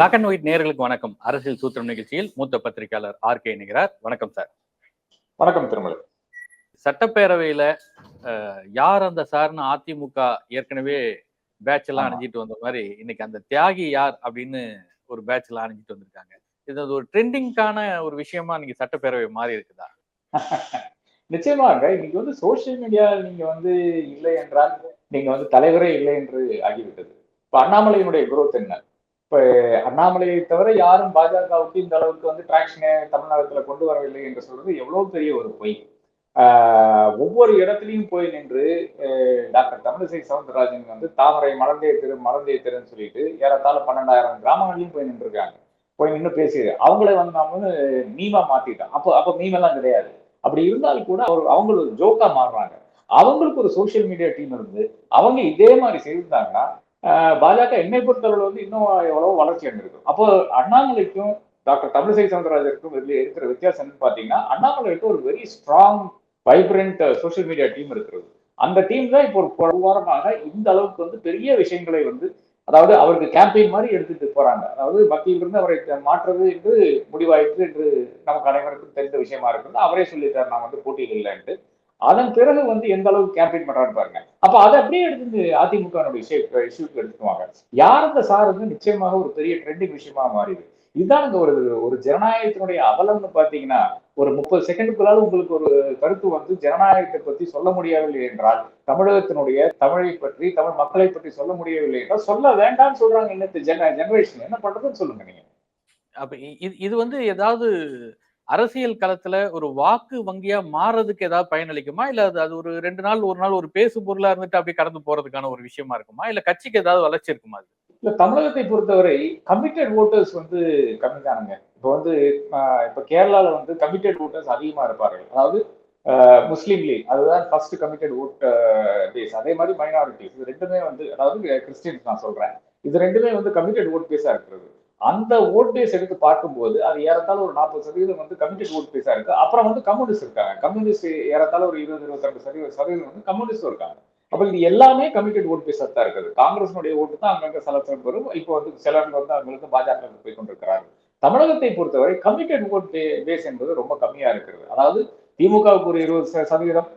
Black and white நேர்களுக்கு வணக்கம். அரசியல் சூத்திரம் நிகழ்ச்சியில் மூத்த பத்திரிகையாளர் ஆர் கே நிகரார் வணக்கம் சார். வணக்கம் திருமலை. சட்டப்பேரவையில யார் அந்த சார்னு அதிமுக ஏற்கனவே பேட்ச் எல்லாம். அணிஞ்சிட்டு வந்த மாதிரி இன்னைக்கு அந்த தியாகி யார் அப்படின்னு ஒரு பேட்ச் எல்லாம் அணிஞ்சிட்டு வந்திருக்காங்க. இது ஒரு ட்ரெண்டிங்கான ஒரு விஷயமா இன்னைக்கு சட்டப்பேரவை மாறி இருக்குதா? நிச்சயமாக இன்னைக்கு வந்து சோசியல் மீடியா நீங்க வந்து இல்லை என்றால் நீங்க வந்து தலைவரே இல்லை என்று ஆகிவிட்டது. இப்ப அண்ணாமலையினுடைய growth என்ன? இப்ப அண்ணாமலையை தவிர யாரும் பாஜகவுக்கு இந்த அளவுக்கு வந்து டிராக்ஷனை தமிழ்நாட்டில் கொண்டு வரவில்லை என்று சொல்றது எவ்வளவு பெரிய ஒரு பொய். ஆஹ் ஒவ்வொரு இடத்துலையும் போய் நின்று டாக்டர் தமிழிசை சவுந்தரராஜன் வந்து தாமரை மலர்ந்தே திரு மலர்ந்தே திருன்னு சொல்லிட்டு ஏறத்தாழ பன்னெண்டாயிரம் கிராமங்களையும் போய் நின்றுருக்காங்க. போய் நின்று பேசி அவங்களே வந்து நாம வந்து மீமா மாத்திட்டோம். அப்போ அப்போ மீமெல்லாம் கிடையாது. அப்படி இருந்தாலும் கூட அவர் அவங்களுக்கு ஒரு ஜோக்கா மாறுறாங்க. அவங்களுக்கு ஒரு சோசியல் மீடியா டீம் இருந்து அவங்க இதே மாதிரி செய்திருந்தாங்கன்னா பாஜக என்னை பொறுத்தளவு வந்து இன்னும் எவ்வளவு வளர்ச்சி அடைந்திருக்கும் அப்போ அண்ணாமலைக்கும் டாக்டர் தமிழிசை சவுந்தரராஜருக்கும் இதுல இருக்கிற வித்தியாசம் என்னன்னு பாத்தீங்கன்னா அண்ணாமலைக்கு ஒரு very strong vibrant social media team இருக்கிறது. அந்த டீம் தான் இப்போ ஒரு வாரமாக இந்த அளவுக்கு வந்து பெரிய விஷயங்களை வந்து அதாவது அவருக்கு கேம்பெயின் மாதிரி எடுத்துட்டு போறாங்க. அதாவது மத்தியிலிருந்து அவரை மாற்றுறது என்று முடிவாயிற்று என்று நமக்கு அனைவருக்கும் தெரிந்த விஷயமா இருக்குன்னு அவரே சொல்லிட்டார் நான் வந்து போட்டியில் இல்லைன்ட்டு அதன் பிறகு வந்து எந்த அளவுக்கு கேம்பெயின் பண்றான்னு பாருங்க. அப்ப அதை அப்படியே எடுத்து அதிமுக இஷ்யூக்கு எடுத்துக்குவாங்க யார் அந்த சார் வந்து நிச்சயமாக ஒரு பெரிய ட்ரெண்டிங் விஷயமா மாறிது இதுதான் இந்த ஒரு ஒரு ஜனநாயகத்தினுடைய அவலம்னு பாத்தீங்கன்னா ஒரு முப்பது செகண்டுக்குள்ளால உங்களுக்கு ஒரு கருத்து வந்து ஜனநாயகத்தை பத்தி சொல்ல முடியவில்லை என்றால் தமிழகத்தினுடைய தமிழை பற்றி தமிழ் மக்களை பற்றி சொல்ல முடியவில்லை என்றால் சொல்ல வேண்டாம்னு சொல்றாங்க இன்னத்து ஜென ஜெனரேஷன் என்ன பண்றதுன்னு சொல்லுங்க நீங்க. அப்ப இது இது வந்து ஏதாவது அரசியல் களத்துல ஒரு வாக்கு வங்கியா மாறுறதுக்கு ஏதாவது பயனளிக்குமா? இல்ல அது அது ஒரு ரெண்டு நாள் ஒரு நாள் ஒரு பேசு பொருளா இருந்துட்டு அப்படியே கடந்து போறதுக்கான ஒரு விஷயமா இருக்குமா? இல்ல கட்சிக்கு ஏதாவது வளர்ச்சி இருக்குமா அது? இல்ல தமிழகத்தை பொறுத்தவரை கமிட்டட் ஓட்டர்ஸ் வந்து கம்மி தானுங்க இப்போ வந்து இப்போ இப்ப கேரளால வந்து கமிட்டட் ஓட்டர்ஸ் அதிகமா இருப்பார்கள். அதாவது முஸ்லீம் லீக். அதுதான் ஃபர்ஸ்ட் கமிட்டட் ஓட் பேஸ் அதே மாதிரி மைனாரிட்டிஸ் இது ரெண்டுமே வந்து அதாவது கிறிஸ்டின்ஸ் நான் சொல்றேன். இது ரெண்டுமே வந்து கமிட்டட் ஓட் பேஸா இருக்கிறது. அந்த ஓட் பேஸ் எடுத்து பார்க்கும்போது அது ஏறத்தாழ ஒரு நாற்பது சதவீதம் வந்து கம்யூனிஸ்ட் ஓட் பேஸா இருக்கு. அப்புறம் வந்து கம்யூனிஸ்ட் இருக்காங்க. கம்யூனிஸ்ட் ஏறத்தாழ ஒரு இருபது இருபத்தி சதவீதம் சதவீதம் வந்து கம்யூனிஸ்டும் இருக்காங்க. அப்ப இது எல்லாமே கமிட்டட் ஓட் பேஸா தான் இருக்குது. காங்கிரஸினுடைய ஓட்டு தான் அங்கங்க சில சில வரும் இப்போ வந்து சிலர் வந்து அவங்களுக்கு பாஜக போய் கொண்டிருக்கிறாங்க தமிழகத்தை பொறுத்தவரை கமிட்டட் ஓட் பேஸ் என்பது ரொம்ப கம்மியா இருக்கிறது. அதாவது திமுகவுக்கு ஒரு இருபது ச- சதவீதம்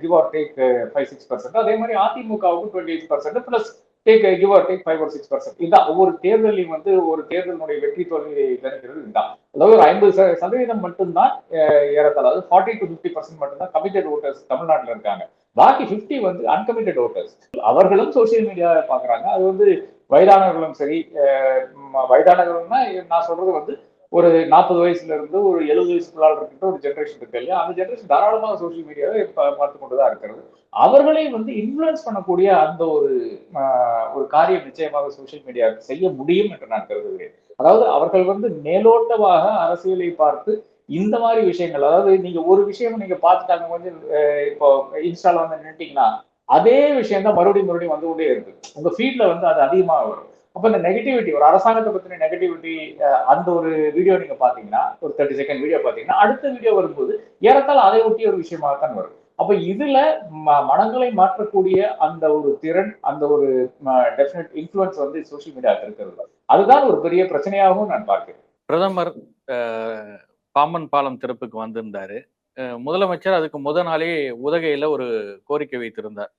give or take five six percent அதே மாதிரி அதிமுகவுக்கு twenty eight percent plus take give or take five ஒரு சிக்ஸ் பர்சன்ட் இதுதான். ஒவ்வொரு தேர்தலையும் வந்து ஒரு தேர்தலினுடைய வெற்றி தோல்வியை கணிக்கிறது இதுதான். அதாவது ஒரு ஐம்பது சதவீதம் மட்டும்தான் அஹ், ஏறத்தாழ அதாவது ஃபார்ட்டி டு ஃபிஃப்டி பர்சன்ட் மட்டும்தான் கமிட்டட் ஓட்டர்ஸ் தமிழ்நாட்டில் இருக்காங்க. பாக்கி 50 வந்து அன்கமிட்டட் ஓட்டர்ஸ் அவர்களும் சோசியல் மீடியாவை பாக்குறாங்க. அது வந்து வயதானவர்களும் சரி வயதானவர்கள்னா நான் சொல்றது வந்து ஒரு நாற்பது வயசுல இருந்து ஒரு எழுபது வயசுக்குள்ளால் இருக்கின்ற ஒரு ஜென்ரேஷன் இருக்கு இல்லையா? அந்த ஜென்ரேஷன் தாராளமாக சோசியல் மீடியாவை பார்த்து கொண்டுதான் இருக்கிறது. அவர்களை வந்து இன்ஃபுளுன்ஸ் பண்ணக்கூடிய அந்த ஒரு ஒரு காரியம் நிச்சயமாக சோசியல் மீடியா செய்ய முடியும் என்று நான் கருதுகிறேன். அதாவது அவர்கள் வந்து மேலோட்டமாக அரசியலை பார்த்து இந்த மாதிரி விஷயங்கள் அதாவது நீங்க ஒரு விஷயம் நீங்க பார்த்துட்டாங்க கொஞ்சம் இப்போ இன்ஸ்டால வந்து நின்றுட்டீங்கன்னா அதே விஷயம் தான் மறுபடியும் மறுபடியும் வந்து கொண்டே இருக்கு. உங்க ஃபீல்ட்ல வந்து அது அதிகமாக வரும். அப்ப இந்த நெகட்டிவிட்டி ஒரு அரசாங்கத்தை பத்தின நெகட்டிவிட்டி அந்த ஒரு வீடியோ நீங்க பாத்தீங்கன்னா ஒரு தேர்ட்டி செகண்ட் வீடியோ பாத்தீங்கன்னா அடுத்த வீடியோ வரும்போது ஏறத்தாழ அதை ஒட்டிய ஒரு விஷயமாகத்தான் வரும். அப்ப இதுல ம- மனங்களை மாற்றக்கூடிய அந்த ஒரு திறன் அந்த ஒரு டெஃபினட் இன்ஃபுளுன்ஸ் வந்து சோசியல் மீடியாவுக்கு இருக்கிறது அதுதான் ஒரு பெரிய பிரச்சனையாகவும் நான் பார்க்கிறேன். பிரதமர் பாம்பன் பாலம் திறப்புக்கு வந்திருந்தாரு. முதலமைச்சர் அதுக்கு முத நாளே உதகையில ஒரு கோரிக்கை வைத்திருந்தார்.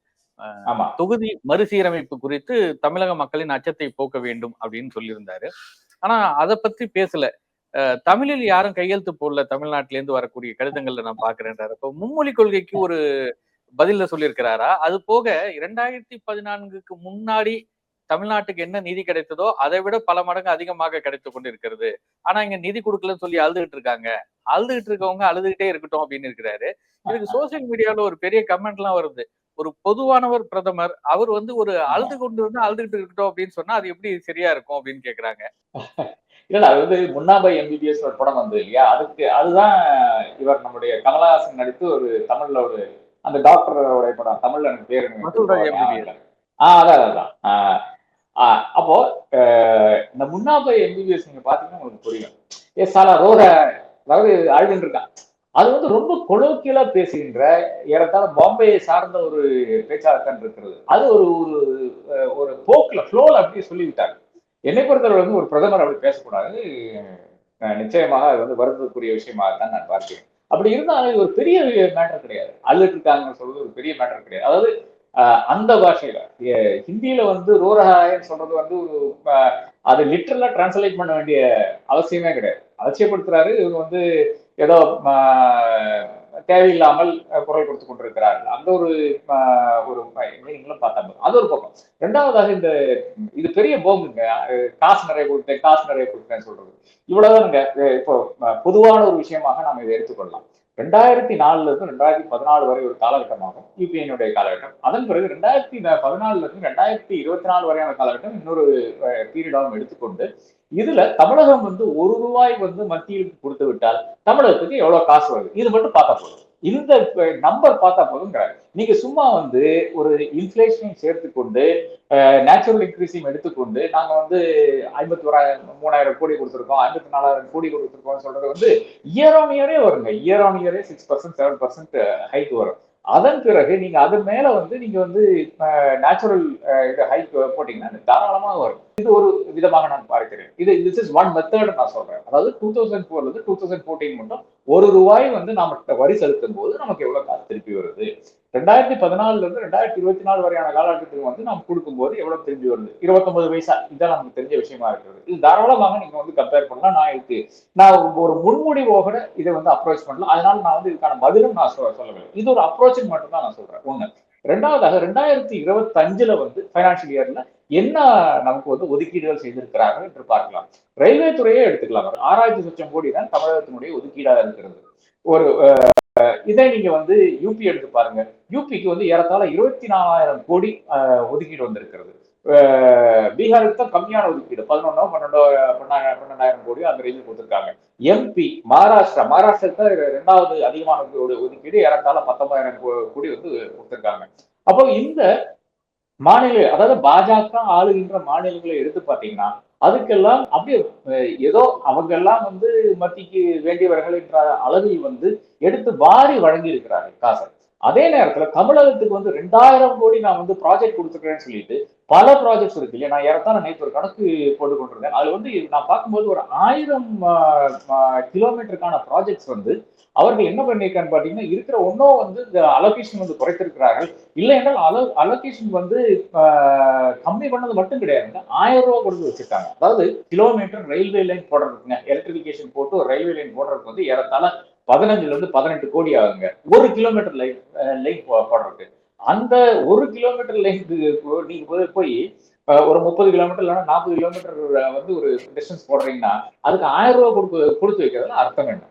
தொகுதி மறுசீரமைப்பு குறித்து தமிழக மக்களின் அச்சத்தை போக்க வேண்டும் அப்படின்னு சொல்லியிருந்தாரு. ஆனா அதை பத்தி பேசல. தமிழில் யாரும் கையெழுத்து போடல தமிழ்நாட்டில இருந்து வரக்கூடிய கடிதங்கள்ல நான் பாக்குறேன்றாரு. இப்போ மும்மொழி கொள்கைக்கு ஒரு பதில சொல்லியிருக்கிறாரா? அது போக இரண்டாயிரத்தி பதினான்குக்கு முன்னாடி தமிழ்நாட்டுக்கு என்ன நிதி கிடைத்ததோ அதை விட பல மடங்கு அதிகமாக கிடைத்து கொண்டிருக்கிறது. ஆனா இங்க நிதி கொடுக்கலன்னு சொல்லி அழுதுகிட்டு இருக்காங்க. அழுதுகிட்டு இருக்கவங்க அழுதுகிட்டே இருக்கட்டும் அப்படின்னு இருக்கிறாரு. இதுக்கு சோசியல் மீடியால ஒரு பெரிய கமெண்ட் எல்லாம் வருது. ஒரு பொதுவானவர் பிரதமர் அவர் வந்து ஒரு அழுது கொண்டு வந்து அழுதுகிட்டு இருக்கட்டும் அப்படின்னு சொன்னா அது எப்படி சரியா இருக்கும் அப்படின்னு கேக்குறாங்க. இல்ல அது வந்து முன்னாபை எம்பிபிஎஸ் ஒரு படம் வந்தது இல்லையா? அதுக்கு அதுதான் இவர் நம்முடைய கமலஹாசன் நடித்து ஒரு தமிழ்ல ஒரு அந்த டாக்டரோட படம் தமிழ்ல எனக்கு பேரு எனக்கு மசூர் ராஜ் ஞாபகம் MBBS. இல்ல. ஆ அதான் அதான் ஆஹ் ஆஹ் அப்போ இந்த முன்னாபை எம்பிபிஎஸ் நீங்க பாத்தீங்கன்னா உங்களுக்கு புரியும். ஏ சாலா ரோட அதாவது அழுதுன்னு இருக்கான். அது வந்து ரொம்ப கொலோக்கியலா பேசுகின்ற ஏறத்தாழ பாம்பேயை சார்ந்த ஒரு பேச்சாளர் இருக்கிறது. அது ஒரு ஒரு ஒரு போக்கில் ஃப்ளோல அப்படியே சொல்லிவிட்டாங்க. என்னை பொறுத்தவரை வந்து ஒரு பிரதமர் அப்படி பேசக்கூடாது. நிச்சயமாக அது வந்து வருத்தத்துக்குரிய விஷயமாக தான் நான் பார்க்கிறேன். அப்படி இருந்தாலும் இது ஒரு பெரிய மேட்டர் கிடையாது. அழுட்டு இருக்காங்கன்னு சொல்றது ஒரு பெரிய மேட்டர் கிடையாது. அதாவது அந்த பாஷையில ஹிந்தியில வந்து ரோரஹாயன்னு சொல்றது வந்து ஒரு அது லிட்டரலா டிரான்ஸ்லேட் பண்ண வேண்டிய அவசியமே கிடையாது. அலட்சியப்படுத்துறாரு. இவங்க வந்து ஏதோ தேவையில்லாமல் குரல் கொடுத்து கொண்டிருக்கிறார்கள். அந்த ஒரு ஒரு மீனிங்லாம் பார்த்தா அது ஒரு பக்கம். ரெண்டாவதாக இந்த இது பெரிய போங்குங்க காசு நிறைய கொடுத்தேன் காசு நிறைய கொடுத்தேன்னு சொல்றது. இவ்வளவுதானுங்க. இப்போ பொதுவான ஒரு விஷயமாக நாம் இதை எடுத்துக்கொள்ளலாம் ரெண்டாயிரத்தி நாலுல இருந்து ரெண்டாயிரத்தி பதினாலு வரை ஒரு காலகட்டமாகும். யூபிஐனுடைய காலகட்டம். அதன் பிறகு ரெண்டாயிரத்தி பதினாலுல இருந்து ரெண்டாயிரத்தி இருபத்தி நாலு வரையான காலகட்டம் இன்னொரு பீரியடாகவும் எடுத்துக்கொண்டு இதுல தமிழகம் வந்து ஒரு ரூபாய் வந்து மத்தியில் கொடுத்து விட்டால் தமிழகத்துக்கு எவ்வளவு காசு வருது? இது மட்டும் பார்த்தா போதும். இந்த நம்பர் பார்த்தா போதுங்கிறாங்க நீங்க சும்மா வந்து ஒரு இன்ஃபிளேஷனையும் சேர்த்து கொண்டு நேச்சுரல் இன்க்ரீஸையும் எடுத்துக்கொண்டு நாங்க வந்து ஐம்பத்தி ஓராயிரம் மூணாயிரம் கோடி கொடுத்துருக்கோம் ஐம்பத்தி நாலாயிரம் கோடி கொடுத்துருக்கோம் சொல்றது வந்து இயர் ஆன் இயரே வருங்க. Year on இயரே six percent seven percent hike வரும். அதன் பிறகு நீங்க அது மேல வந்து நீங்க வந்து நேச்சுரல் இது ஹைக் போட்டீங்கன்னா தாராளமாக வரும். இது ஒரு விதமாக நான் பார்க்கிறேன். இது திஸ் இஸ் ஒன் மெத்தட் நான் சொல்றேன். அதாவது டூ தௌசண்ட் ஃபோர்ல இருந்து டூ தௌசண்ட் ஃபோர்டீன் மட்டும் ஒரு ரூபாய் வந்து நாம வரி செலுத்தும் போது நமக்கு எவ்வளவு காசு திருப்பி வருது? ரெண்டாயிரத்தி பதினாலுல இருந்து ரெண்டாயிரத்தி இருபத்தி நாலு வரையான காலகட்டத்துக்கு வந்து நம்ம கொடுக்கும்போது எவ்வளவு தெரிஞ்சு வருது? இருபத்தொன்பது வயசா. இதான் நமக்கு தெரிஞ்ச விஷயமா இருக்கிறது. இது தாராளமாக நீங்க வந்து கம்பேர் பண்ணலாம். நான் இதுக்கு நான் ஒரு முன்முடிவோட இதை வந்து அப்ரோச் பண்ணலாம். அதனால நான் வந்து இதுக்கான பதிலும் நான் சொல்லவில்லை. இது ஒரு அப்ரோச்சிங் மட்டும் தான் நான் சொல்றேன். ஒண்ணு. ரெண்டாவதாக ரெண்டாயிரத்தி இருபத்தி அஞ்சுல வந்து பைனான்சியல் இயர்ல என்ன நமக்கு வந்து ஒதுக்கீடுகள் செய்திருக்கிறார்கள் என்று பார்க்கலாம். ரயில்வே துறையே எடுத்துக்கலாம். ஆறாயிரத்தி லட்சம் கோடி தான் தமிழகத்தினுடைய ஒதுக்கீடாக இருக்கிறது. ஒரு இதை நீங்க வந்து யூபி எடுத்து பாருங்க. யூபிக்கு வந்து ஏறத்தாழ இருபத்தி நாலாயிரம் கோடி ஒதுக்கீடு வந்திருக்கிறது. பீகாருக்கு தான் கம்மியான ஒதுக்கீடு. பதினொன்னோ பன்னெண்டோ பன்னெண்டாயிரம் பன்னெண்டாயிரம் கோடி அந்த ரேஞ்சில் கொடுத்துருக்காங்க. எம்பி மகாராஷ்டிரா மகாராஷ்டிரா ரெண்டாவது அதிகமான ஒதுக்கீடு ஏறத்தாழ பத்தொன்பதாயிரம் கோடி வந்து கொடுத்துருக்காங்க. அப்போ இந்த மாநில அதாவது பாஜக ஆளுகின்ற மாநிலங்களை எடுத்து பார்த்தீங்கன்னா அதுக்கெல்லாம் அப்படியே ஏதோ அவங்க எல்லாம் வந்து மத்திக்கு வேண்டியவர்கள் என்ற அளவில் வந்து எடுத்து வாரி வழங்கி இருக்கிறார்கள் காசை. அதே நேரத்துல தமிழகத்துக்கு வந்து ரெண்டாயிரம் கோடி நான் வந்து ப்ராஜெக்ட் கொடுத்துருக்கேன்னு சொல்லிட்டு பல ப்ராஜெக்ட்ஸ் இருக்கு இல்லையா? நான் ஏறத்தான நேற்று ஒரு கணக்கு போட்டு கொண்டிருந்தேன். அது வந்து நான் பார்க்கும்போது ஒரு ஆயிரம் கிலோமீட்டருக்கான ப்ராஜெக்ட்ஸ் வந்து அவர்கள் என்ன பண்ணியிருக்கான்னு பார்த்தீங்கன்னா இருக்கிற ஒன்றும் வந்து இந்த அலோகேஷன் வந்து குறைத்திருக்கிறார்கள். இல்லை என்றால் அலோ அலோகேஷன் வந்து கம்மி பண்ணது மட்டும் கிடையாதுங்க ஆயிரம் ரூபா கொடுத்து வச்சிருக்காங்க. அதாவது கிலோமீட்டர் ரயில்வே லைன் போடுறதுக்குங்க. எலக்ட்ரிபிகேஷன் போட்டு ஒரு ரயில்வே லைன் போடுறதுக்கு வந்து ஏறத்தாழ பதினஞ்சுல இருந்து பதினெட்டு கோடி ஆகுங்க. ஒரு கிலோமீட்டர் லைன் லைன் போடுறதுக்கு. அந்த ஒரு கிலோமீட்டர் லைனுக்கு நீங்க போய் ஒரு முப்பது கிலோமீட்டர் இல்லைன்னா நாற்பது கிலோமீட்டர் வந்து ஒரு டிஸ்டன்ஸ் போடுறீங்கன்னா அதுக்கு ஆயிரம் ரூபாய் கொடுத்து கொடுத்து வைக்கிறதுல அர்த்தம் என்ன?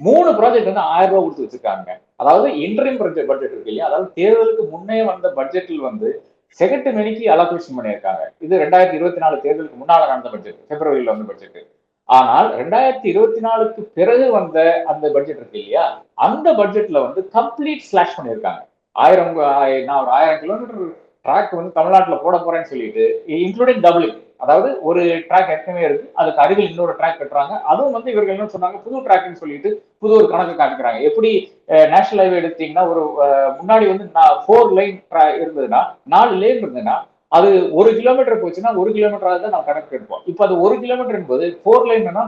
மூணு ப்ராஜெக்ட் வந்து ஆயிரம் ரூபா கொடுத்து வச்சிருக்காங்க. அதாவது இன்டரிம் பட்ஜெட் பட்ஜெட் இருக்கு இல்லையா? அதாவது தேர்தலுக்கு முன்னே வந்த பட்ஜெட்டில் வந்து செகண்ட் மணிக்கு அலோகேஷன் பண்ணியிருக்காங்க. இது ரெண்டாயிரத்தி இருபத்தி நாலு தேர்தலுக்கு முன்னால நடந்த பட்ஜெட் பிப்ரவரியில் வந்த பட்ஜெட் ஆனால் ரெண்டாயிரத்தி இருபத்தி நாலுக்கு பிறகு வந்த அந்த பட்ஜெட் இருக்கு இல்லையா? அந்த பட்ஜெட்ல வந்து கம்ப்ளீட் ஸ்லாஷ் பண்ணியிருக்காங்க. ஆயிரம் நான் ஒரு ஆயிரம் கிலோமீட்டர் ட்ராக் வந்து தமிழ்நாட்டில் போட போறேன்னு சொல்லிட்டு இன்க்ளூடிங் டபுளிங் அதாவது ஒரு ட்ராக் ஏற்கனவே இருக்கு. அதுக்கு அருகில் இன்னொரு ட்ராக் கட்டுறாங்க. அதுவும் வந்து இவர்கள் என்ன சொன்னாங்க? புது ட்ராக்னு சொல்லிட்டு புது ஒரு கணக்கு காட்டுக்கிறாங்க எப்படி நேஷனல் ஹைவே எடுத்தீங்கன்னா ஒரு முன்னாடி வந்து ஃபோர் லைன் இருந்ததுன்னா நாலு லேன் இருந்ததுன்னா அது ஒரு கிலோமீட்டர் போச்சுன்னா ஒரு கிலோமீட்டராக தான் நான் கணக்கு எடுப்போம். இப்போ அது ஒரு கிலோமீட்டர் என்பது ஃபோர் லைன்னா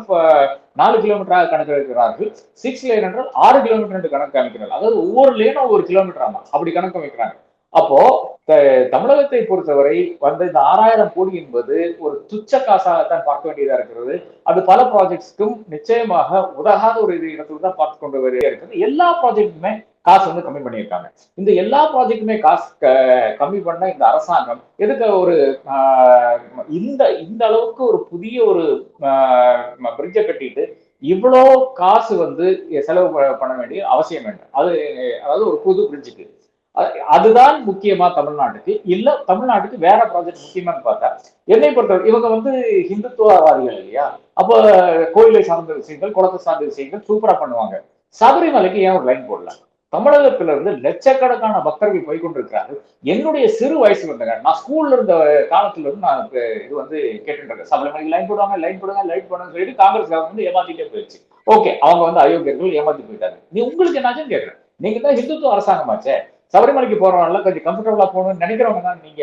நாலு கிலோமீட்டராக கணக்கு எடுக்கிறார்கள். சிக்ஸ் லைன் என்றால் ஆறு கிலோமீட்டர் கணக்கு அமைக்கிறார்கள் அதாவது ஒவ்வொரு லைனும் ஒரு கிலோமீட்டர் ஆமா. அப்படி கணக்கு அமைக்கிறாங்க அப்போ தமிழகத்தை பொறுத்தவரை வந்த இந்த ஆறாயிரம் கோடி என்பது ஒரு துச்ச காசாகத்தான் பார்க்க வேண்டியதா இருக்கிறது. அது பல ப்ராஜெக்ட்ஸ்க்கும் நிச்சயமாக உதகாத ஒரு இது இடத்துல தான் பார்த்து கொண்டு வரையா இருக்கிறது எல்லா ப்ராஜெக்ட்டுமே காசு வந்து கம்மி பண்ணியிருக்காங்க. இந்த எல்லா ப்ராஜெக்ட்டுமே காசு கம்மி பண்ண இந்த அரசாங்கம் எதுக்கு ஒரு இந்த இந்த அளவுக்கு ஒரு புதிய ஒரு பிரிட்ஜை கட்டிட்டு இவ்வளோ காசு வந்து செலவு பண்ண வேண்டிய அவசியம் வேண்டும் அது அதாவது ஒரு புது பிரிட்ஜுக்கு அதுதான் முக்கியமா தமிழ்நாட்டுக்கு. இல்ல தமிழ்நாட்டுக்கு வேற ப்ராஜெக்ட் முக்கியமானு பார்த்தா என்னை பொறுத்தவரை இவங்க வந்து ஹிந்துத்துவவாதிகள் இல்லையா? அப்போ கோயிலை சார்ந்த விஷயங்கள் குளத்தை சார்ந்த விஷயங்கள் சூப்பரா பண்ணுவாங்க. சபரிமலைக்கு ஏன் ஒரு லைன் போடல? தமிழகத்துல இருந்து லட்சக்கணக்கான பக்தர்கள் போய் கொண்டிருக்கிறார்கள் என்னுடைய சிறு வயசு வந்தங்க நான் ஸ்கூல்ல இருந்த காலத்துல இருந்து நான் இது வந்து கேட்டுட்டு இருக்கேன் சபரிமலைக்கு லைன் போடுவாங்க லைன் போடுங்க லைட் போடுங்க சொல்லிட்டு காங்கிரஸ் வந்து ஏமாத்திட்டே போயிடுச்சு. ஓகே அவங்க வந்து அயோக்கியர்கள் ஏமாத்தி போயிட்டாங்க. நீ உங்களுக்கு என்னாச்சுன்னு கேட்கறேன் நீங்க தான் ஹிந்துத்துவ அரசாங்கமாச்சே. சபரிமலைக்கு போறவங்கலாம் கொஞ்சம் கம்ஃபர்டபுளா போகணும்னு நினைக்கிறவங்க தான் நீங்க.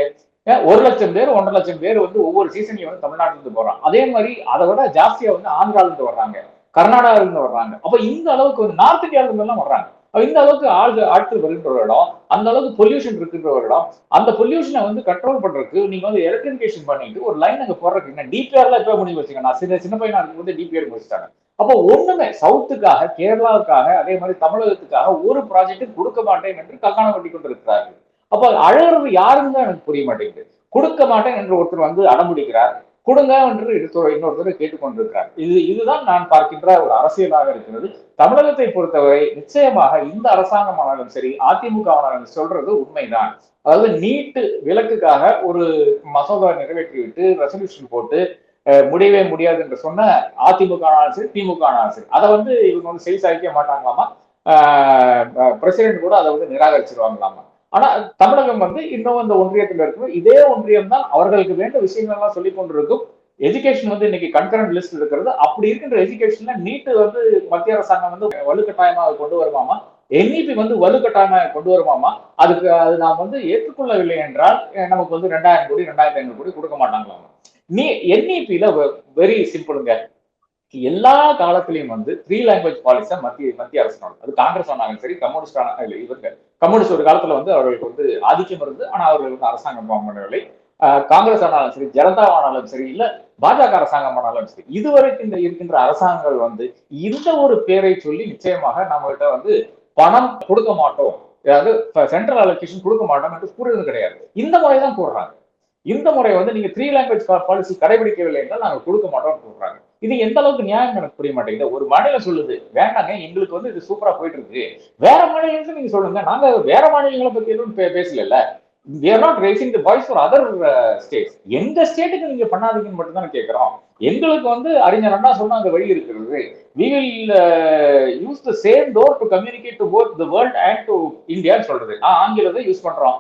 ஒரு லட்சம் பேர் ஒன்றரை லட்சம் பேர் வந்து ஒவ்வொரு சீசன்லயும் வந்து தமிழ்நாட்டுல இருந்து போறாங்க. அதே மாதிரி அதை விட ஜாஸ்தியா வந்து ஆந்திரால இருந்து வர்றாங்க கர்நாடகால இருந்து வர்றாங்க. அப்ப இந்த அளவுக்கு வந்து நார்த் இந்தியால இருந்து எல்லாம் வர்றாங்க. இந்த அளவுக்கு ஆள் ஆட்கள் வருகின்ற ஒரு இடம் அந்த அளவுக்கு பொல்யூஷன் இருக்கின்ற ஒரு இடம். அந்த பொல்யூஷனை வந்து கண்ட்ரோல் பண்றதுக்கு நீங்க வந்து எலக்ட்ரிபிகேஷன் பண்ணிட்டு ஒரு லைன் அங்க போடுறதுக்கு என்ன? டிபிஆர்ல இப்ப முடிவு வச்சுங்க நான் சின்ன சின்ன பையனா இருக்கும்போது டிபிஆர் முடிச்சிட்டாங்க அப்போ ஒண்ணுமே சவுத்துக்காக கேரளாவுக்காக அதே மாதிரி தமிழகத்துக்காக ஒரு ப்ராஜெக்ட் கொடுக்க மாட்டேன் என்று கல்யாணம் பண்ணி கொண்டிருக்கிறார்கள். அப்போ அழகிறது யாருன்னு தான் எனக்கு புரிய மாட்டேங்குது. கொடுக்க மாட்டேன் என்று ஒருத்தர் வந்து அடம்பிடிக்கிறார் கொடுங்க என்று இன்னொருத்தர் கேட்டுக்கொண்டிருக்கிறார். இது இதுதான் நான் பார்க்கின்ற ஒரு அரசியலாக இருக்கிறது. தமிழகத்தை பொறுத்தவரை நிச்சயமாக இந்த அரசாங்கமானாலும் சரி அதிமுக ஆனாலும் சொல்றது உண்மைதான். அதாவது நீட்டு விலக்குக்காக ஒரு மசோதா நிறைவேற்றிவிட்டு ரெசல்யூஷன் போட்டு அஹ், முடியவே முடியாது என்று சொன்ன அதிமுக ஆனாலும் சரி திமுக ஆனாலும் சரி அதை வந்து இவங்க வந்து செய்தி சாதிக்க மாட்டாங்களாமா? பிரசிடென்ட் கூட அதை வந்து நிராகரிச்சிருவாங்களாமா? ஆனா தமிழகம் வந்து இன்னும் இந்த ஒன்றியத்தில் இருக்கும். இதே ஒன்றியம் தான் அவர்களுக்கு வேண்ட விஷயங்கள் எல்லாம் சொல்லிக் கொண்டிருக்கும். எஜுகேஷன் வந்து இன்னைக்கு கன்கரண்ட் லிஸ்ட் இருக்கிறது. அப்படி இருக்கின்ற எஜுகேஷன்ல நீட்டு வந்து மத்திய அரசாங்கம் வந்து வலுக்கட்டாயமாக கொண்டு வருமாமா? என்இபி வந்து வலுக்கட்டாயமாக கொண்டு வருமாமா? அதுக்கு அது நாம் வந்து ஏற்றுக்கொள்ளவில்லை என்றால் நமக்கு வந்து ரெண்டாயிரம் கோடி ரெண்டாயிரத்தி ஐநூறு கோடி கொடுக்க மாட்டாங்களாமா? நீ என்இபியில வெரி சிம்பிளுங்க எல்லா காலத்திலையும் வந்து த்ரீ லாங்குவேஜ் பாலிசி மத்திய மத்திய அரசு அது காங்கிரஸ் ஆனாலும் சரி கம்யூனிஸ்ட் ஆனா இல்லை இவங்க. கம்யூனிஸ்ட் ஒரு காலத்துல வந்து அவர்களுக்கு வந்து ஆதிக்கம் இருந்து ஆனா அவர்கள் வந்து அரசாங்கம் பண்ணவில்லை காங்கிரஸ் ஆனாலும் சரி ஜனதா ஆனாலும் சரி இல்ல பாஜக அரசாங்கம் ஆனாலும் சரி இதுவரைக்கும் இந்த இருக்கின்ற அரசாங்கங்கள் வந்து இந்த ஒரு பேரை சொல்லி நிச்சயமாக நம்மகிட்ட வந்து பணம் கொடுக்க மாட்டோம். அதாவது சென்ட்ரல் அலோகேஷன் கொடுக்க மாட்டோம் என்று கூறுறது கிடையாது. இந்த முறை தான் கூடுறாங்க இந்த முறை வந்து நீங்க த்ரீ லாங்குவேஜ் பாலிசி கடைபிடிக்கவில்லை என்றால் நாங்க கொடுக்க மாட்டோம்னு கூடுறாங்க இது எந்த அளவுக்கு நியாயம் எனக்கு புரிய மாட்டேங்குது. ஒரு மாநிலம் சொல்லுது வேண்டாங்க எங்களுக்கு வந்து இது சூப்பரா போயிட்டு இருக்கு வேற மாநிலங்களுக்கு நீங்க சொல்லுங்க. நாங்க வேற மாநிலங்களை பத்தி எதுவும் பேசல we not not raising other voice uh, எந்த ஸ்டேட்டுக்கு நீங்க பண்ணாதீங்கன்னு மட்டும் தான் கேட்கிறோம் எங்களுக்கு வந்து அறிஞர் அண்ணா சொன்ன அந்த வழி இருக்கிறது. We will use the same door to communicate to both both world and to இந்தியான்னு சொல்றது. ஆஹ் ஆங்கிலத்தை யூஸ் பண்றோம்.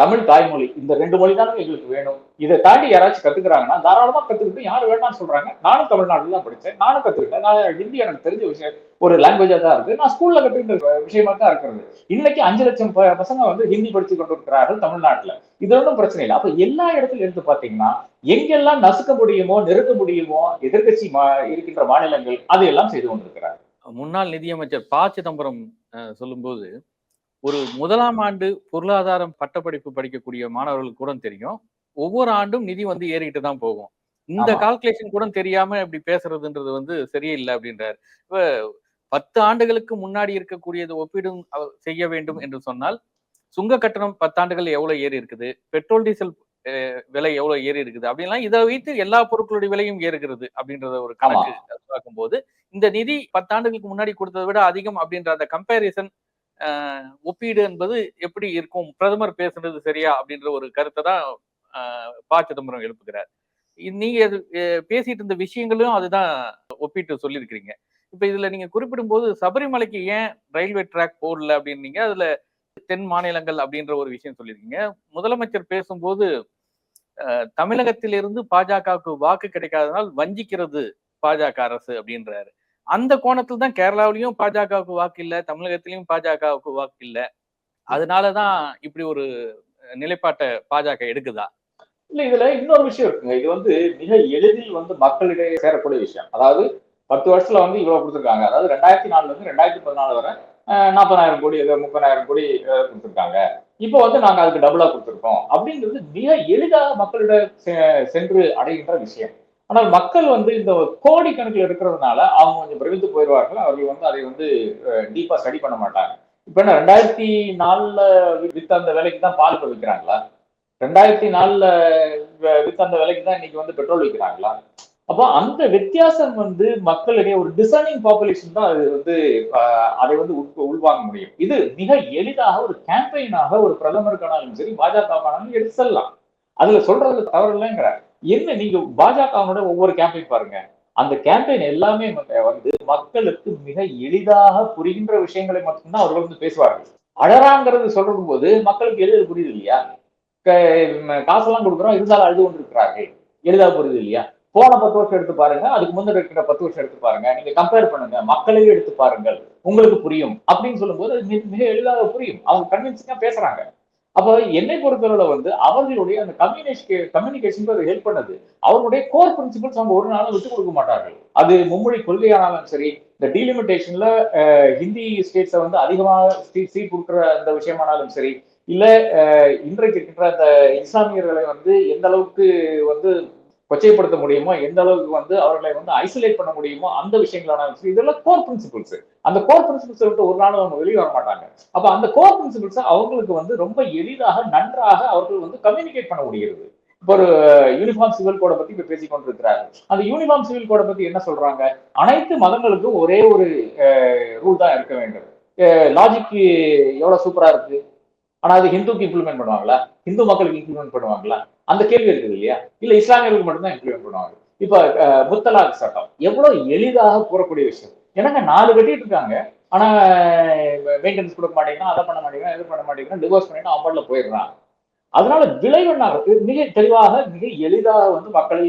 தமிழ் தாய்மொழி. இந்த ரெண்டு மொழி தானே எங்களுக்கு வேணும். இதை தாண்டி யாராச்சும் கத்துக்கிறாங்கன்னா தாராளமா கத்துக்கிட்டு யாரும் வேண்டாம்னு சொல்றாங்க. நானும் தமிழ்நாடுல தான் படிச்சேன் நானும் கத்துக்கிட்டேன். நான் ஹிந்தி எனக்கு தெரிஞ்ச விஷயம் ஒரு லாங்குவேஜா தான் இருக்கு. நான் ஸ்கூல்ல கத்துக்கிட்ட விஷயமா தான் இருக்கிறது. இன்னைக்கு அஞ்சு லட்சம் பசங்க வந்து ஹிந்தி படிச்சு கொண்டிருக்கிறார்கள் தமிழ்நாட்டுல. இது ஒன்றும் பிரச்சனை இல்லை. அப்ப எல்லா இடத்துல எடுத்து பாத்தீங்கன்னா எங்கெல்லாம் நசுக்க முடியுமோ நெருக்க முடியுமோ எதிர்க்கட்சி மா- இருக்கின்ற மாநிலங்கள் அதையெல்லாம் செய்து கொண்டிருக்கிறார் முன்னாள் நிதியமைச்சர் ப சிதம்பரம் அஹ், சொல்லும்போது ஒரு முதலாம் ஆண்டு பொருளாதாரம் பட்டப்படிப்பு படிக்கக்கூடிய மாணவர்களுக்கு கூட தெரியும். ஒவ்வொரு ஆண்டும் நிதி வந்து ஏறிக்கிட்டு தான் போகும். இந்த. கால்குலேஷன் கூட தெரியாம இப்படி பேசுறதுன்றது வந்து சரியில்லை அப்படின்றார். இப்ப பத்து ஆண்டுகளுக்கு முன்னாடி இருக்கக்கூடியது ஒப்பீடும் செய்ய வேண்டும் என்று சொன்னால் சுங்க கட்டணம் பத்தாண்டுகள் எவ்வளவு ஏறி இருக்குது? பெட்ரோல் டீசல் விலை எவ்வளவு ஏறி இருக்குது? அப்படின்லாம் இதை வைத்து எல்லா பொருட்களுடைய விலையும் ஏறுகிறது அப்படின்றத ஒரு கணக்கு பார்க்கும்போது இந்த நிதி பத்தாண்டுகளுக்கு முன்னாடி கொடுத்ததை விட அதிகம் அப்படின்ற அந்த கம்பேரிசன் ஒப்பீடு என்பது எப்படி இருக்கும்? பிரதமர் பேசுனது சரியா? அப்படின்ற ஒரு கருத்தை தான் ஆஹ், ப சிதம்பரம் எழுப்புகிறார். நீங்க பேசிட்டு இருந்த விஷயங்களும் அதுதான் ஒப்பிட்டு சொல்லியிருக்கிறீங்க. இப்ப இதுல நீங்க குறிப்பிடும்போது சபரிமலைக்கு ஏன் ரயில்வே ட்ராக் போடல அப்படின்னீங்க? அதுல தென் மாநிலங்கள் அப்படின்ற ஒரு விஷயம் சொல்லியிருக்கீங்க. முதலமைச்சர் பேசும்போது தமிழகத்திலிருந்து பாஜகவுக்கு வாக்கு கிடைக்காதனால் வஞ்சிக்கிறது பாஜக அரசு அப்படின்றாரு. அந்த கோணத்துல தான் கேரளாவிலயும் பாஜகவுக்கு வாக்கு இல்ல தமிழகத்திலயும் பாஜகவுக்கு வாக்கு இல்ல. அதனாலதான் இப்படி ஒரு நிலைப்பாட்டை பாஜக எடுக்குதா? இல்ல இதுல இன்னொரு விஷயம் இருக்குங்க. இது வந்து மிக எளிதில் வந்து மக்களிடையே சேரக்கூடிய விஷயம். அதாவது பத்து வருஷத்துல வந்து இவ்வளவு கொடுத்துருக்காங்க. அதாவது ரெண்டாயிரத்தி நாலுல இருந்து ரெண்டாயிரத்தி பதினாலு வரை நாற்பதாயிரம் கோடி ஏதோ முப்பதாயிரம் கோடி கொடுத்துருக்காங்க. இப்போ வந்து நாங்க அதுக்கு டபுளா கொடுத்துருக்கோம். அப்படிங்கிறது மிக எளிதாக மக்களிடம் செ- சென்று அடைகின்ற விஷயம். ஆனால் மக்கள் வந்து இந்த கோடி கணக்கில் இருக்கிறதுனால அவங்க கொஞ்சம் பிரமித்து போயிடுவார்கள். அவர்கள் வந்து அதை வந்து டீப்பா ஸ்டடி பண்ண மாட்டாங்க. இப்ப என்ன ரெண்டாயிரத்தி நாலுல வித்த அந்த விலைக்கு தான் பால் இப்போ விற்கிறாங்களா? ரெண்டாயிரத்தி நாலுல வித்த அந்த விலைக்கு தான் இன்னைக்கு வந்து பெட்ரோல் விற்கிறாங்களா? அப்போ அந்த வித்தியாசம் வந்து மக்களிடையே ஒரு டிசைனிங் பாப்புலேஷன் தான் அது வந்து அதை வந்து உள் உள்வாங்க முடியும். இது மிக எளிதாக ஒரு கேம்பெயினாக ஒரு பிரதமருக்கானாலும் சரி பாஜகவானாலும் எடுத்து செல்லலாம். அதுல சொல்றது தவறு இல்லைங்கிறார். என்ன நீங்க பாஜகவோட ஒவ்வொரு கேம்பெயின் பாருங்க. அந்த கேம்பெயின் எல்லாமே வந்து- மக்களுக்கு மிக எளிதாக புரிகின்ற விஷயங்களை மட்டும்தான் அவர்கள் வந்து பேசுவார்கள். அழறாங்கிறது சொல்லும் போது மக்களுக்கு எளிதில் புரியுது இல்லையா? காசெல்லாம் கொடுக்குறோம் இருந்தாலும் அழுது கொண்டு இருக்கிறார்கள் எளிதாக புரியுது இல்லையா? போன பத்து வருஷம் எடுத்து பாருங்க அதுக்கு முன்னாடி இருக்கிற பத்து வருஷம் எடுத்து பாருங்க. நீங்க கம்பேர் பண்ணுங்க மக்களையும் எடுத்து பாருங்கள். உங்களுக்கு புரியும். அப்படின்னு சொல்லும்போது மிக- மிக எளிதாக புரியும். அவங்க கன்வின்சிங்கா பேசுறாங்க. அப்ப என்னை பொறுத்தளவுல வந்து அவர்களுடைய அந்த கம்யூனிகேஷன் கம்யூனிகேஷன் அது ஹெல்ப் பண்ணது. அவர்களுடைய கோர் பிரின்சிபல்ஸ் அவங்க ஒரு நாளும் விட்டு கொடுக்க மாட்டார்கள். அது மும்மொழி கொள்கையானாலும் சரி இந்த டீலிமிட்டேஷன்ல ஹிந்தி ஸ்டேட்ஸை வந்து அதிகமாக சீட் கொடுக்குற அந்த விஷயமானாலும் சரி இல்ல இன்றைக்கு இருக்கின்ற அந்த இஸ்லாமியர்களை வந்து எந்த அளவுக்கு வந்து கொச்சைப்படுத்த முடியுமோ எந்த அளவுக்கு வந்து அவர்களை வந்து ஐசோலேட் பண்ண முடியுமோ அந்த விஷயங்களான விஷயம் இதெல்லாம் கோர் பிரின்சிபல்ஸ் அந்த கோர் பிரின்சிபிள்ஸ் விட்டு ஒரு நாள் அவங்க வெளியே வர மாட்டாங்க. அப்ப அந்த கோர் பிரின்சிபிள்ஸ் அவங்களுக்கு வந்து ரொம்ப எளிதாக நன்றாக அவர்கள் வந்து கம்யூனிகேட் பண்ண முடிகிறது. இப்போ ஒரு யூனிஃபார்ம் சிவில் கோடை பத்தி இப்ப பேசி கொண்டிருக்கிறாரு. அந்த யூனிஃபார்ம் சிவில் கோடை பத்தி என்ன சொல்றாங்க? அனைத்து மதங்களுக்கும் ஒரே ஒரு ரூல் தான் இருக்க வேண்டும். லாஜிக் எவ்வளவு சூப்பரா இருக்கு? ஆனா அது ஹிந்துக்கு இம்ப்ளிமெண்ட் பண்ணுவாங்களா ஹிந்து மக்களுக்கு இம்ப்ளிமெண்ட் பண்ணுவாங்களா அந்த கேள்வி இருக்குது இல்லையா? இல்ல இஸ்லாமியர்களுக்கு மட்டும்தான் இம்ப்ளிமெண்ட் பண்ணுவாங்க. இப்ப முத்தலாக் சட்டம் எவ்வளவு எளிதாக கூறக்கூடிய விஷயம்? எனக்கு நாலு கட்டிட்டு இருக்காங்க. ஆனா மெயின்டெனன்ஸ் கொடுக்க மாட்டேங்கிறான் அதை பண்ண மாட்டேங்கிறான் இது பண்ண மாட்டேங்கிறான் டிவோர்ஸ் பண்ணிட்டு அம்பாட்ல போயிடுறான். அதனால விளைவு மிக தெளிவாக மிக எளிதாக வந்து மக்களை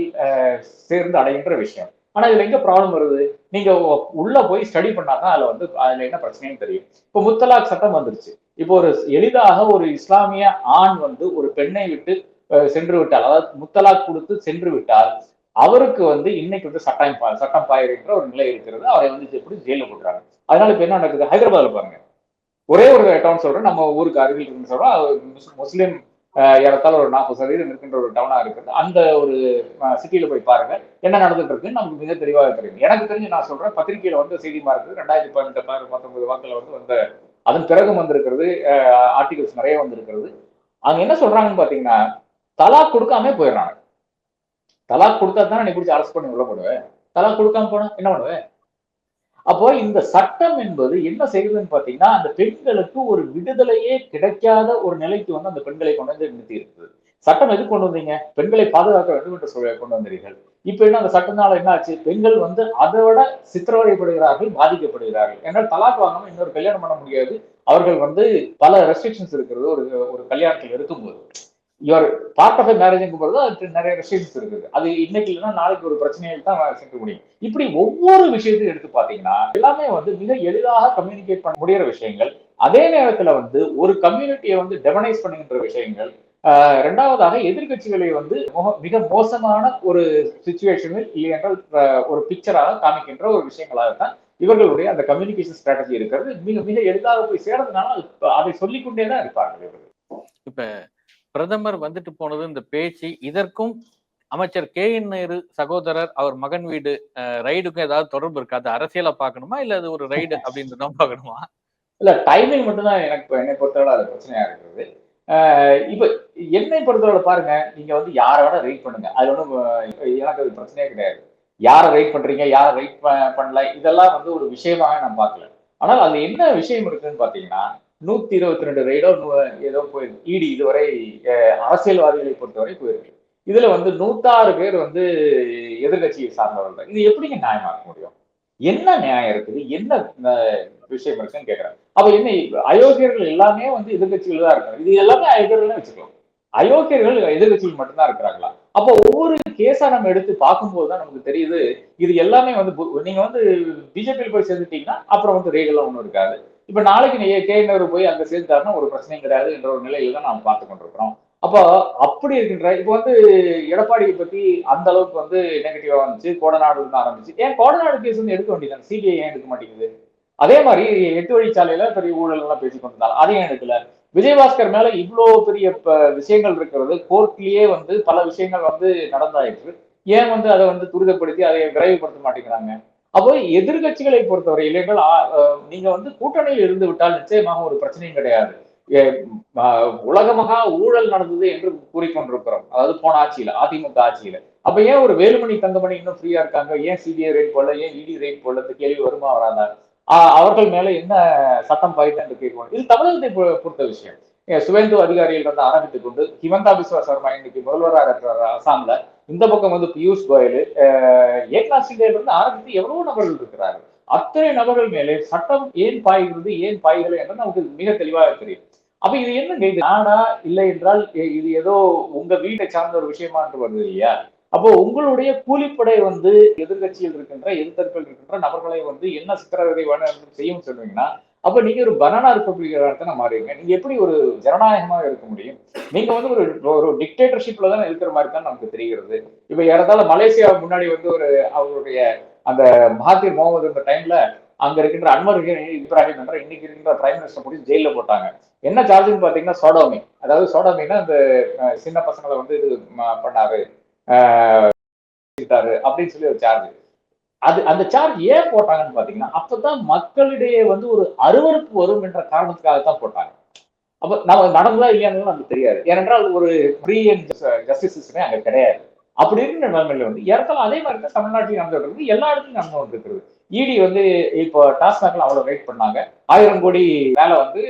சேர்ந்து அடைகின்ற விஷயம். ஆனா இதுல எங்க ப்ராப்ளம் வருது? நீங்க உள்ள போய் ஸ்டடி பண்ணாதான் அதுல வந்து அதுல என்ன பிரச்சனைன்னு தெரியும். இப்போ முத்தலாக் சட்டம் வந்துருச்சு. இப்போ ஒரு எளிதாக ஒரு இஸ்லாமிய ஆண் வந்து ஒரு பெண்ணை விட்டு சென்று விட்டால் அதாவது முத்தலாக் கொடுத்து சென்று விட்டால் அவருக்கு வந்து இன்னைக்கு வந்து சட்டம் சட்டம் பாயிருக்கிற ஒரு நிலை இருக்கிறது. அவரை வந்து எப்படி ஜெயில போடுறாங்க அதனால இப்ப என்ன நடக்குது? ஹைதராபாத்ல பாருங்க. ஒரே ஒரு டவுன் சொல்றேன். நம்ம ஊருக்கு அருகில் இருக்குன்னு சொல்றோம். முஸ்லீம் முஸ்- ஒரு நாற்பது சதவீதம் இருக்கின்ற ஒரு டவுனா இருக்குது. அந்த ஒரு சிட்டியில போய் பாருங்க. என்ன நடந்துட்டு இருக்குன்னு நமக்கு மிக தெளிவாக தெரியும். எனக்கு தெரிஞ்சு நான் சொல்றேன். பத்திரிகையில வந்து செய்திமா இருக்குது. ரெண்டாயிரத்தி பதினெட்டு பதினெட்டு, பத்தொன்பது வாக்குல வந்து வந்த அதன் பிறகு வந்திருக்கிறது ஆர்டிகல்ஸ் நிறைய வந்திருக்கிறது. அவங்க என்ன சொல்றாங்கன்னு பாத்தீங்கன்னா தலாக் கொடுக்காம போயிடுறாங்க. தலாக் கொடுத்தா தானே நீ பிடிச்சி அரசு பண்ணி உள்ள போடுவேன் தலாக் கொடுக்காம போனா என்ன பண்ணுவேன் அப்போ இந்த சட்டம் என்பது என்ன செய்யுதுன்னு பாத்தீங்கன்னா அந்த பெண்களுக்கு ஒரு விடுதலையே கிடைக்காத ஒரு நிலைக்கு வந்து அந்த பெண்களை கொண்டு வந்து நிறுத்தி இருக்குது. சட்டம் எது கொண்டு வந்தீங்க? பெண்களை பாதுகாக்க வேண்டும் என்று சொல்ல கொண்டு வந்தீர்கள். இப்ப என்ன அந்த சட்டத்தினால என்ன ஆச்சு? பெண்கள் வந்து அதை விட சித்திரவதைப்படுகிறார்கள் பாதிக்கப்படுகிறார்கள். ஏன்னால் தலாக் வாங்காம இன்னொரு கல்யாணம் பண்ண முடியாது. அவர்கள் வந்து பல ரெஸ்ட்ரிக்ஷன்ஸ் இருக்கிறது. ஒரு ஒரு கல்யாணத்தில் இருக்கும்போது யுவர் பார்ட் ஆஃப் மேரேஜுங்கும் போது நிறைய ரெஸ்ட்ரிக்ஷன்ஸ் இருக்குது. அது இன்னைக்கு இல்லைன்னா நாளைக்கு ஒரு பிரச்சனையில் தான் சென்று முடியும். இப்படி ஒவ்வொரு விஷயத்தையும் எடுத்து பாத்தீங்கன்னா எல்லாமே வந்து மிக எளிதாக கம்யூனிகேட் பண்ண முடிகிற விஷயங்கள் அதே நேரத்துல வந்து ஒரு கம்யூனிட்டியை வந்து டெமனைஸ் பண்ணுகின்ற விஷயங்கள் ஆஹ் ரெண்டாவதாக எதிர்க்கட்சிகளை வந்து மிக மோசமான ஒரு சுச்சுவேஷனில் இல்லை என்றால் ஒரு பிக்சராக காமிக்கின்ற ஒரு விஷயங்களாகத்தான் இவர்களுடைய அந்த கம்யூனிகேஷன் ஸ்ட்ராட்டஜி இருக்கிறது. மிக மிக எளிதாக போய் சேர்றதுனால அதை சொல்லிக்கொண்டே தான் இருப்பார்கள் இவர்கள். இப்ப பிரதமர் வந்துட்டு போனது இந்த பேச்சு. இதற்கும் அமைச்சர் கே என் நேரு சகோதரர் அவர் மகன் வீடு ரைடுக்கும் ஏதாவது தொடர்பு இருக்கா? அது அரசியலா பார்க்கணுமா? இல்ல அது ஒரு ரைடு அப்படின்னு தான் பார்க்கணுமா? இல்ல டைமிங் மட்டும்தான் எனக்கு என்னை பொறுத்தவரை அது பிரச்சனையா இருக்கிறது இப்ப என்னை பொறுத்தவரை பாருங்க நீங்க வந்து யாரை வேணா ரைட் பண்ணுங்க. அது ஒன்றும் எனக்கு அது பிரச்சனையே கிடையாது. யாரை ரைட் பண்றீங்க யாரை ரைட் பண்ணல இதெல்லாம் வந்து ஒரு விஷயமாக நான் பார்க்கல. ஆனால் அது என்ன விஷயம் இருக்குன்னு பாத்தீங்கன்னா நூத்தி இருபத்தி ரெண்டு ரைடோ ஏதோ போயிருக்கு இடி இதுவரை அரசியல்வாதிகளை பொறுத்தவரை போயிருக்கு. இதுல வந்து நூத்தாறு பேர் வந்து எதிர்கட்சியை சார்ந்தவர்கள். இது எப்படிங்க நியாயமா இருக்க முடியும்? என்ன நியாயம் இருக்குது? என்ன விஷயம் இருக்குன்னு கேட்கிறாங்க அப்ப என்ன அயோக்கியர்கள் எல்லாமே வந்து எதிர்கட்சிகள் தான் இருக்காங்க. இது எல்லாமே அயோக்கியர்கள் வச்சுக்கலாம். அயோக்கியர்கள் எதிர்கட்சிகள் மட்டும்தான் இருக்கிறாங்களா? அப்போ ஒவ்வொரு கேஸா நம்ம எடுத்து பார்க்கும்போது தான் நமக்கு தெரியுது இது எல்லாமே வந்து நீங்க வந்து பிஜேபியில் போய் சேர்ந்துட்டீங்கன்னா அப்புறம் வந்து ரேகெல்லாம் ஒன்றும் இருக்காது. இப்ப நாளைக்கு நீங்க நகர் போய் அங்க சேர்ந்தாருன்னா ஒரு பிரச்சனையும் கிடையாது என்ற ஒரு நிலையில தான் நாம் பார்த்து கொண்டிருக்கிறோம். அப்போ அப்படி இருக்கின்ற இப்போ வந்து எடப்பாடியை பத்தி அந்த அளவுக்கு வந்து நெகட்டிவா வந்துச்சு கோடநாடு ஆரம்பிச்சு. ஏன் கோடநாடு கேஸ் வந்து எடுக்க வேண்டியது சிபிஐ ஏன் எடுக்க மாட்டேங்குது? அதே மாதிரி எட்டு வழிச்சாலையில பெரிய ஊழல் எல்லாம் பேசி கொண்டிருந்தாங்க அதையும் எடுக்கல? விஜயபாஸ்கர் மேல இவ்வளோ பெரிய விஷயங்கள் இருக்கிறது கோர்ட்லயே வந்து பல விஷயங்கள் வந்து நடந்தாயிற்று. ஏன் வந்து அதை வந்து துரிதப்படுத்தி அதை விரைவுபடுத்த மாட்டேங்கிறாங்க? அப்போ எதிர்கட்சிகளை பொறுத்தவரை இல்லைங்கள் நீங்க வந்து கூட்டணியில் இருந்து விட்டால் நிச்சயமாக ஒரு பிரச்சனையும் கிடையாது. உலகமாக ஊழல் நடந்தது என்று கூறிக்கொண்டிருக்கிறோம். அதாவது போன ஆட்சியில அதிமுக ஆட்சியில. அப்ப ஏன் ஒரு வேலுமணி தங்கமணி இன்னும் ஃப்ரீயா இருக்காங்க? ஏன் சிபிஐ ரேட் போடல? ஏன் இடி ரேட் போடல? இந்த கேள்வி வருமா வராதா? அவர்கள் மேல என்ன சட்டம் பாய்த்து என்று கேட்கணும் இது தமிழகத்தை பொறுத்த விஷயம். ஏன் சுவேந்து அதிகாரிகள் இருந்து ஆரம்பித்துக் கொண்டு ஹிமந்தா பிஸ்வா சர்மா இன்னைக்கு முதல்வராக இருக்கிற அசாம்ல. இந்த பக்கம் வந்து பியூஷ் கோயல் ஏக்நாத் சிங்கே இருந்து ஆரம்பித்து எவ்வளவோ நபர்கள் இருக்கிறார்கள். அத்தனை நபர்கள் மேலே சட்டம் ஏன் பாய்கிறது ஏன் பாய்கிறது என்று நமக்கு மிக தெளிவாக தெரியும். அப்ப இது என்னங்க இது நாடா இல்லை என்றால் இது ஏதோ உங்க வீட்டை சார்ந்த ஒரு விஷயமா என்று வருது இல்லையா? அப்போ உங்களுடைய கூலிப்படை வந்து எதிர்கட்சியில் இருக்கின்ற எதிர்த்தரப்பில் இருக்கின்ற நபர்களை வந்து என்ன சித்திரவதை வேணும் செய்யும் சொல்லுவீங்கன்னா அப்ப நீங்க ஒரு பனானா ரிப்பப்ளிக் தானே மாறுவீங்க நீங்க எப்படி ஒரு ஜனநாயகமாக இருக்க முடியும்? நீங்க வந்து ஒரு ஒரு டிக்டேட்டர்ஷிப்ல தானே இருக்கிற மாதிரி தான் நமக்கு தெரிகிறது. இப்ப ஏறதால மலேசியா முன்னாடி வந்து ஒரு அவருடைய அந்த மகாத்திர் முகமது இந்த டைம்ல அங்க இருக்கின்ற அன்வர் இப்ராஹிம் என்ற இன்னைக்கு இருக்கின்ற பிரைம் மினிஸ்டர் முடிச்சு ஜெயில போட்டாங்க. என்ன சார்ஜ்னு பாத்தீங்கன்னா சோடோமி அதாவது சோடோமின்னா அந்த சின்ன பசங்களை வந்து இது பண்ணாரு. அப்படின்னு சொல்லி ஒரு சார்ஜ் அது அந்த சார்ஜ் ஏன் போட்டாங்கன்னு பாத்தீங்கன்னா அப்பதான் மக்களிடையே வந்து ஒரு அருவருப்பு வரும் என்ற காரணத்துக்காக தான் போட்டாங்க. அப்ப நம்ம நடந்ததா இல்லையானு நமக்கு தெரியாது. ஏனென்றால் ஒரு ஃப்ரீ அண்ட் ஜஸ்டிஸ் அங்க கிடையாது. அப்படி இருக்கிற நிலைமையில வந்து ஏற்கனவே அதே மாதிரி தான் தமிழ்நாட்டில் நடந்துட்டு இருக்கு. எல்லா இடத்துலையும் நடந்து கொண்டிருக்கிறது. இடி வந்து இப்போ டாஸ்மாக்ல அவ்வளவு வெயிட் பண்ணாங்க. ஆயிரம் கோடி மேல வந்து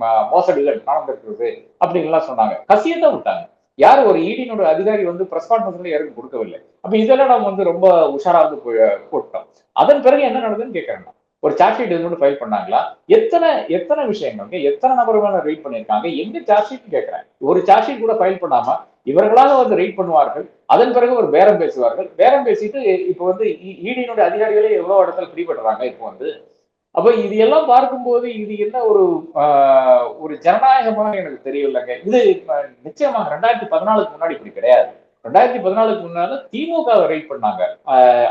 ம- மோசடிகள் நடந்திருக்கிறது அப்படின்லாம் சொன்னாங்க. கசியத்தான் தான் விட்டாங்க. யார் ஒரு e ஈடியினோட அதிகாரி வந்து பிரஸ் கான்ஃபரன்ஸ்ல யாருக்கும் கொடுக்கவில்லை. அப்ப இதெல்லாம் நம்ம வந்து ரொம்ப உஷாரா வந்து போட்டோம். அதன் பிறகு என்ன நடந்ததுன்னு கேட்கறேன் ஒரு சார்ஜ் ஷீட் இது மட்டும் ஃபைல் பண்ணாங்களா? எத்தனை எத்தனை விஷயங்க எத்தனை நபர் மேல ரைட் பண்ணியிருக்காங்க? எங்க சார்ஜ் ஷீட் கேட்கறேன் ஒரு சார்ஜ் ஷீட் கூட ஃபைல் பண்ணாம இவர்களாக வந்து ரைட் பண்ணுவார்கள். அதன் பிறகு ஒரு பேரம் பேசுவார்கள். பேரம் பேசிட்டு இப்போ வந்து e ஈடியினுடைய அதிகாரிகளே எவ்வளவு இடத்துல பிடிபடுறாங்க. இப்போ வந்து அப்ப இது எல்லாம் பார்க்கும்போது இது என்ன ஒரு ஒரு ஜனநாயகமாக எனக்கு தெரியலங்க. இது நிச்சயமாக ரெண்டாயிரத்தி பதினாலுக்கு முன்னாடி இப்படி கிடையாது. ரெண்டாயிரத்தி பதினாலுக்கு முன்னால திமுகவை ரைட் பண்ணாங்க.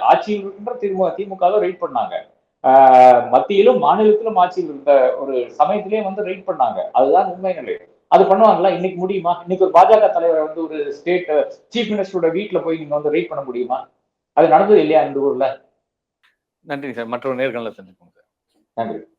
ஆட்சியில் இருக்கின்ற திமுக திமுகவை ரைட் பண்ணாங்க. மத்தியிலும் மாநிலத்திலும் ஆட்சியில் இருந்த ஒரு சமயத்திலேயே வந்து ரைட் பண்ணாங்க. அதுதான் உண்மை நிலை. அது பண்ணுவாங்களா? இன்னைக்கு முடியுமா? இன்னைக்கு ஒரு பாஜக தலைவரை வந்து ஒரு ஸ்டேட் சீஃப் மினிஸ்டரோட வீட்டுல போய் நீங்க வந்து ரைட் பண்ண முடியுமா? அது நடந்தது இல்லையா இந்த ஊர்ல? நன்றி சார். மற்றொரு நேர்காணல சந்திப்போம் சார் நன்றி